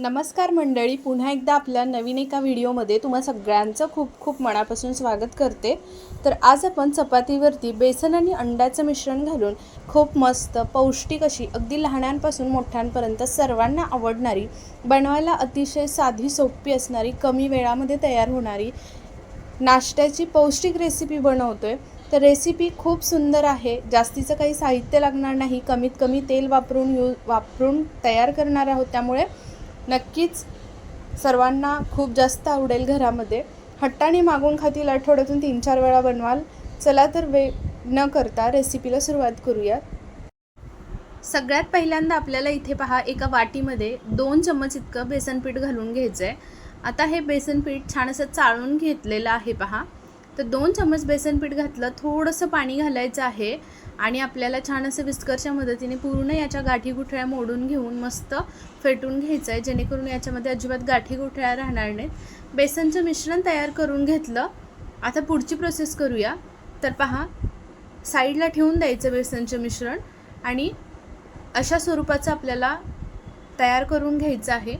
नमस्कार मंडळी पुन्हा एकदा आपल्या नवीन एका व्हिडिओमध्ये तुम्हा सगळ्यांचं खूप खूप मनापासून स्वागत करते. तर आज आपण चपातीवरती बेसन आणि अंड्याचं मिश्रण घालून खूप मस्त पौष्टिक अशी अगदी लहानांपासून मोठ्यांपर्यंत सर्वांना आवडणारी बनवायला अतिशय साधी सोपी असणारी कमी वेळामध्ये तयार होणारी नाश्त्याची पौष्टिक रेसिपी बनवतोय. तर रेसिपी खूप सुंदर आहे. जास्तीचं काही साहित्य लागणार नाही. कमीत कमी तेल वापरून यू वापरून तयार करणार आहोत. त्यामुळे नक्कीच सर्वांना खूप जास्त आवडेल घरामध्ये. हट्टाने मागून खातील आठवड्यातून तीन चार वेळा बनवाल. चला तर वे न करता रेसिपीला सुरुवात करूया. सगळ्यात पहिल्यांदा आपल्याला इथे पहा एका वाटीमध्ये दोन चम्मच इतकं बेसन पीठ घालून घ्यायचं आहे आता हे बेसन पीठ छान असं चाळून घेतलेलं आहे पहा. तर दोन चम्मच बेसन पीठ घातलं थोडंसं पाणी घालायचं आहे आणि आपल्याला छान असं विस्करच्या मदतीने पूर्ण याच्या गाठी गुठळ्या मोडून घेऊन मस्त फेटून घ्यायचं आहे जेणेकरून याच्यामध्ये अजिबात गाठी गुठळ्या राहणार नाहीत. बेसनचं मिश्रण तयार करून घेतलं. आता पुढची प्रोसेस करूया. तर पहा साईडला ठेवून द्यायचं बेसनचं मिश्रण आणि अशा स्वरूपाचं आपल्याला तयार करून घ्यायचं आहे.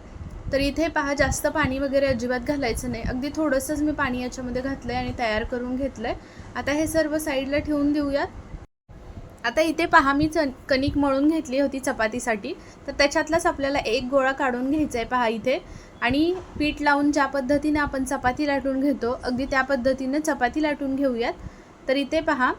तर इथे पहा जास्त पाणी वगैरे अजिबात घालायचं नाही. अगदी थोडंसंच मी पाणी याच्यामध्ये घातलं आहे आणि तयार करून घेतलं आहे आता हे सर्व साईडला ठेवून देऊयात. आता इथे पहा मी च कणिक मळून घेतली होती चपातीसाठी. तर त्याच्यातलाच आपल्याला एक गोळा काढून घ्यायचा आहे पहा इथे. आणि पीठ लावून ज्या पद्धतीने आपण चपाती लाटून घेतो अगदी त्या पद्धतीनं चपाती लाटून घेऊयात. तर इथे पहा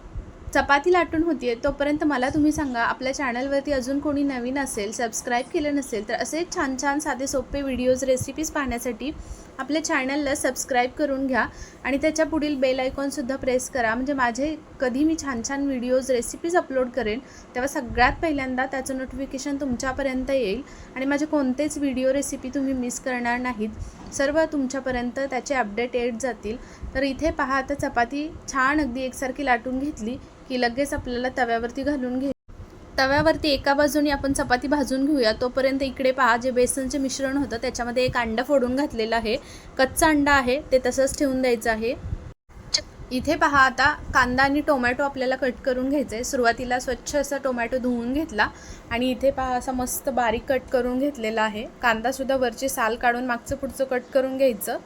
चपाती लाटून होतीये तोपर्यंत मला तुम्ही सांगा. आपल्या चॅनलवरती अजून कोणी नवीन असेल सबस्क्राईब केलं नसेल तर असे छान छान साधे सोपे व्हिडिओज रेसिपीज पाहण्यासाठी आपल्या चॅनलला सबस्क्राईब करून घ्या आणि त्याच्या पुढील बेल आयकॉनसुद्धा प्रेस करा. म्हणजे माझे कधी मी छान छान व्हिडिओज रेसिपीज अपलोड करेन तेव्हा सगळ्यात पहिल्यांदा त्याचं नोटिफिकेशन तुमच्यापर्यंत येईल आणि माझे कोणतेच व्हिडिओ रेसिपी तुम्ही मिस करणार नाहीत. सर्व तुमच्यापर्यंत त्याचे अपडेट येत जातील. तर इथे पहा आता चपाती छान अगदी एकसारखी लाटून घेतली की लगेच आपल्याला तव्यावरती घालून घे तव्यावरती एका बाजूने आपण चपाती भाजून घेऊया. तोपर्यंत इकडे पहा जे बेसनचे मिश्रण होतं त्याच्यामध्ये एक अंडा फोडून घातलेलं आहे. कच्चा अंडा आहे ते तसंच ठेवून द्यायचं आहे. इथे पहा आता कांदा आणि टोमॅटो आपल्याला कट करून घ्यायचं आहे सुरुवातीला स्वच्छ असा टोमॅटो धुवून घेतला आणि इथे पहा असा मस्त बारीक कट करून घेतलेला आहे. कांदासुद्धा वरची साल काढून मागचं पुढचं कट करून घ्यायचं.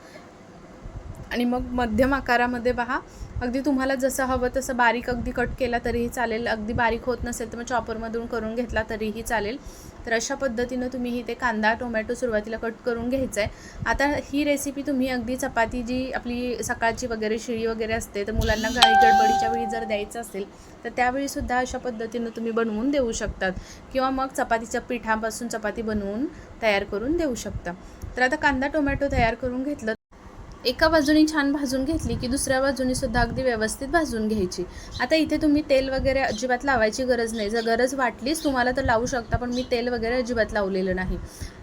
आणि मग मध्यम आकारामध्ये पहा. अगदी तुम्हाला जसं हवं तसं बारीक अगदी कट केला तरीही चालेल. अगदी बारीक होत नसेल तर मग चॉपरमधून करून घेतला तरीही चालेल. तर अशा पद्धतीनं तुम्ही ही ते कांदा टोमॅटो सुरुवातीला कट करून घ्यायचं आहे आता ही रेसिपी तुम्ही अगदी चपाती जी आपली सकाळची वगैरे शिळी वगैरे असते तर मुलांना घाई गडबडीच्या वेळी जर द्यायचं असेल तर त्यावेळीसुद्धा अशा पद्धतीनं तुम्ही बनवून देऊ शकतात. किंवा मग चपातीच्या पिठापासून चपाती बनवून तयार करून देऊ शकता. तर आता कांदा टोमॅटो तयार करून घेतलं एका बाजूनी छान भाजून घेतली की दुसऱ्या बाजूनी सुद्धा अगदी व्यवस्थित भाजून घ्यायची. आता इथे तुम्ही तेल वगैरे अजिबात लावायची गरज नाही. जर गरज वाटलीच तुम्हाला तर लावू शकता पण मी तेल वगैरे अजिबात लावलेलं नाही.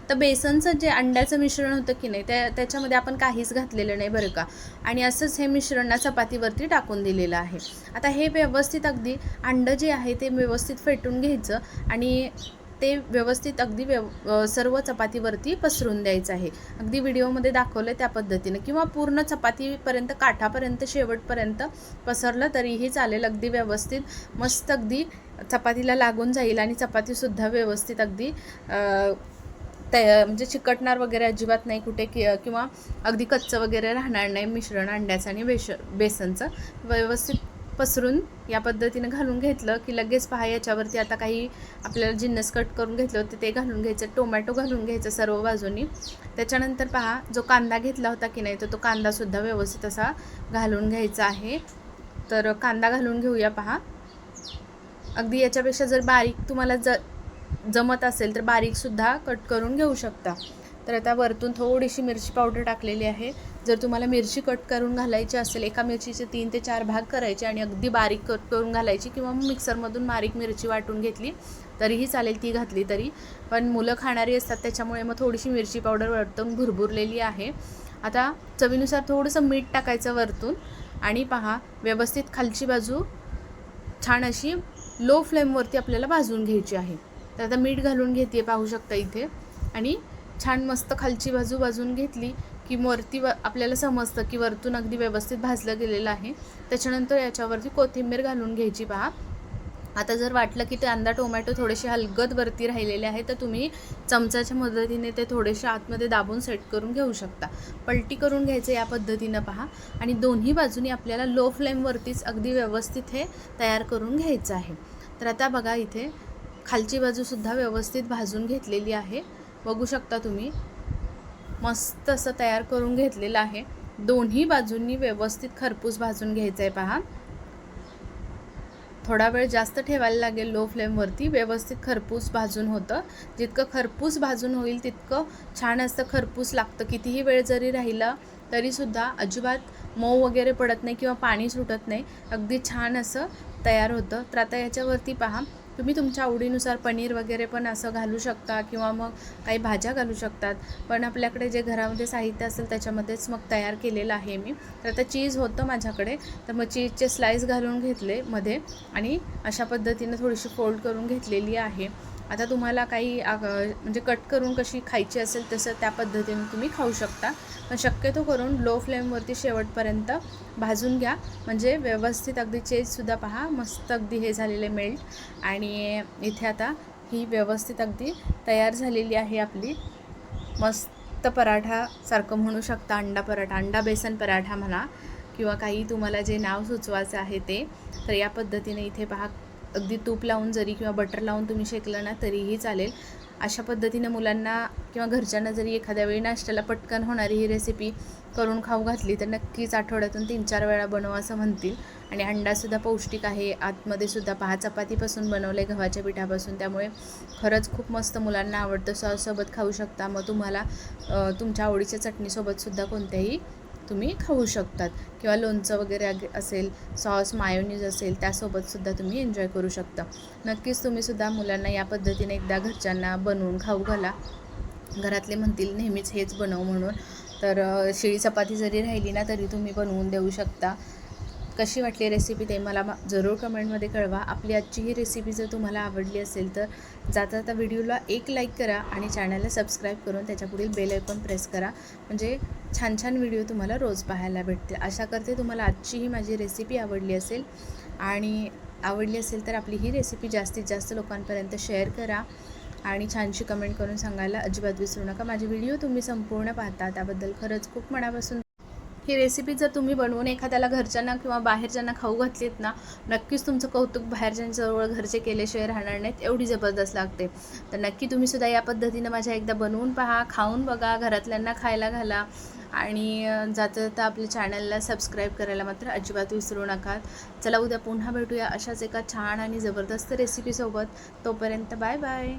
तर बेसनचं जे अंड्याचं मिश्रण होतं की नाही त्या त्याच्यामध्ये आपण काहीच घातलेलं नाही बरं का. आणि असंच हे मिश्रण ना चपातीवरती टाकून दिलेलं आहे. आता हे व्यवस्थित अगदी अंडं जे आहे ते व्यवस्थित फेटून घ्यायचं आणि ते व्यवस्थित अगदी व्यव सर्व चपातीवरती पसरून द्यायचं आहे. अगदी व्हिडिओमध्ये दाखवलं त्या पद्धतीनं. किंवा पूर्ण चपातीपर्यंत काठापर्यंत शेवटपर्यंत पसरलं तरीही चालेल. अगदी व्यवस्थित मस्त अगदी चपातीला लागून जाईल आणि चपातीसुद्धा व्यवस्थित अगदी तया म्हणजे चिकटणार वगैरे अजिबात नाही कुठे कि किंवा अगदी कच्चं वगैरे राहणार नाही मिश्रण अंड्याचं आणि बेश बेसनचं. व्यवस्थित पसरून या पद्धतीनं घालून घेतलं की लगेच पहा याच्यावरती आता काही आपल्याला जिन्नस कट करून घेतलं होतं ते घालून घ्यायचं. टोमॅटो घालून घ्यायचं सर्व बाजूनी. त्याच्यानंतर पहा जो कांदा घेतला होता की नाही तर तो कांदासुद्धा व्यवस्थित असा घालून घ्यायचा आहे. तर कांदा घालून घेऊया पहा. अगदी याच्यापेक्षा जर बारीक तुम्हाला ज जमत असेल तर बारीकसुद्धा कट करून घेऊ शकता. तर आता वरतून थोडीशी मिरची पावडर टाकलेली आहे. जर तुम्हाला मिरची कट करून घालायची असेल एका मिरचीचे तीन ते चार भाग करायचे आणि अगदी बारीक कट करून घालायची किंवा मग मिक्सरमधून बारीक मिरची वाटून घेतली तरीही चालेल ती घातली तरी. पण मुलं खाणारी असतात त्याच्यामुळे मग थोडीशी मिरची पावडर वरतून भुरभुरलेली आहे. आता चवीनुसार थोडंसं मीठ टाकायचं वरतून आणि पहा व्यवस्थित खालची बाजू छान अशी लो फ्लेमवरती आपल्याला भाजून घ्यायची आहे. तर आता मीठ घालून घेते पाहू शकता इथे. आणि छान मस्त खालची बाजू भाजून घेतली की वरती व आपल्याला समजतं की वरतून अगदी व्यवस्थित भाजलं गेलेलं आहे. त्याच्यानंतर याच्यावरती कोथिंबीर घालून घ्यायची पहा. आता जर वाटलं की कांदा टोमॅटो थोडेसे हलगत वरती राहिलेले आहे तर तुम्ही चमचाच्या मदतीने ते थोडेसे आतमध्ये दाबून सेट करून घेऊ शकता. पलटी करून घ्यायचं या पद्धतीनं पहा. आणि दोन्ही बाजूनी आपल्याला लो फ्लेमवरतीच अगदी व्यवस्थित हे तयार करून घ्यायचं आहे. तर आता बघा इथे खालची बाजूसुद्धा व्यवस्थित भाजून घेतलेली आहे. बघू शकता तुम्ही. मस्त असं तयार करून घेतलेलं आहे. दोन्ही बाजूंनी व्यवस्थित खरपूस भाजून घ्यायचं आहे पहा. थोडा वेळ जास्त ठेवायला लागेल लो फ्लेमवरती व्यवस्थित खरपूस भाजून होतं. जितकं खरपूस भाजून होईल तितकं छान असतं खरपूस लागतं. कितीही वेळ जरी राहिला तरीसुद्धा अजिबात मऊ वगैरे पडत नाही किंवा पाणी सुटत नाही. अगदी छान असं तयार होतं. तर आता याच्यावरती पहा. तुम्ही तुमच्या आवडीनुसार पनीर वगैरे पण असं घालू शकता किंवा मग काही भाज्या घालू शकतात. पण आपल्याकडे जे घरामध्ये साहित्य असेल त्याच्यामध्येच मग तयार केलेलं आहे मी. तर आता चीज होतं माझ्याकडे. तर मग चीजचे स्लाईस घालून घेतले मध्ये आणि अशा पद्धतीनं थोडीशी फोल्ड करून घेतलेली आहे. आता तुम्हाला काही म्हणजे कट करून कशी खायची असेल तसं त्या पद्धतीने तुम्ही खाऊ शकता. पण शक्यतो करून लो फ्लेमवरती शेवटपर्यंत भाजून घ्या. म्हणजे व्यवस्थित अगदी चेजसुद्धा पहा मस्त अगदी हे झालेले मेल्ट आणि इथे आता ही व्यवस्थित अगदी तयार झालेली आहे आपली. मस्त पराठासारखं म्हणू शकता अंडा पराठा अंडा बेसन पराठा म्हणा किंवा काही तुम्हाला जे नाव सुचवायचं आहे ते तर या पद्धतीने इथे पहा अगदी तूप लावून जरी किंवा बटर लावून तुम्ही शेकलं ना तरीही चालेल. अशा पद्धतीनं मुलांना किंवा घरच्यांना जरी एखाद्या वेळी नाश्त्याला पटकन होणारी ही रेसिपी करून खाऊ घातली तर नक्कीच आठवड्यातून तीन चार वेळा बनवा असं म्हणतील. आणि अंडासुद्धा पौष्टिक आहे. आतमध्ये सुद्धा पहा चपातीपासून बनवले गव्हाच्या पिठापासून. त्यामुळे खरंच खूप मस्त मुलांना आवडतं. सॉससोबत खाऊ शकता. मग तुम्हाला तुमच्या आवडीच्या चटणीसोबतसुद्धा कोणत्याही तुम्ही खाऊ शकतात. किंवा लोणचं वगैरे असेल सॉस मायोनीज असेल त्यासोबतसुद्धा तुम्ही एन्जॉय करू शकता. नक्कीच तुम्हीसुद्धा मुलांना या पद्धतीने एकदा घरच्यांना बनवून खाऊ घाला. घरातले म्हणतील नेहमीच हेच बनव म्हणून. तर शिळी चपाती जरी राहिली ना तरी तुम्ही बनवून देऊ शकता. कशी वाटली रेसिपी ते मला जरूर कमेंटमध्ये कळवा. आपली आजची ही रेसिपी जर तुम्हाला आवडली असेल तर जाता जाता व्हिडिओला एक लाईक करा आणि चॅनलला सबस्क्राईब करून त्याच्या पुढील बेल आयकॉन प्रेस करा. म्हणजे छान छान व्हिडिओ तुम्हाला रोज पाहायला भेटतील. आशा करते तुम्हाला आजची ही माझी रेसिपी आवडली असेल. आणि आवडली असेल तर आपली ही रेसिपी जास्तीत जास्त लोकांपर्यंत शेअर करा. आणि छानशी कमेंट करून सांगायला अजिबात विसरू नका. माझे व्हिडिओ तुम्ही संपूर्ण पाहता. त्याबद्दल खरंच खूप मनापासून ही रेसिपी जर तुम्ही बनवून एखाद्याला घरच्यांना किंवा बाहेरच्यांना खाऊ घातलीत ना नक्कीच तुमचं कौतुक बाहेरच्यांजवळ घरचे केल्याशिवाय राहणार नाहीत एवढी जबरदस्त लागते. तर नक्की तुम्हीसुद्धा या पद्धतीनं माझ्या एकदा बनवून पहा खाऊन बघा घरातल्यांना खायला घाला आणि जाता जाता आपल्या चॅनलला सबस्क्राईब करायला मात्र अजिबात विसरू नका. चला उद्या पुन्हा भेटूया अशाच एका छान आणि जबरदस्त रेसिपीसोबत तोपर्यंत बाय बाय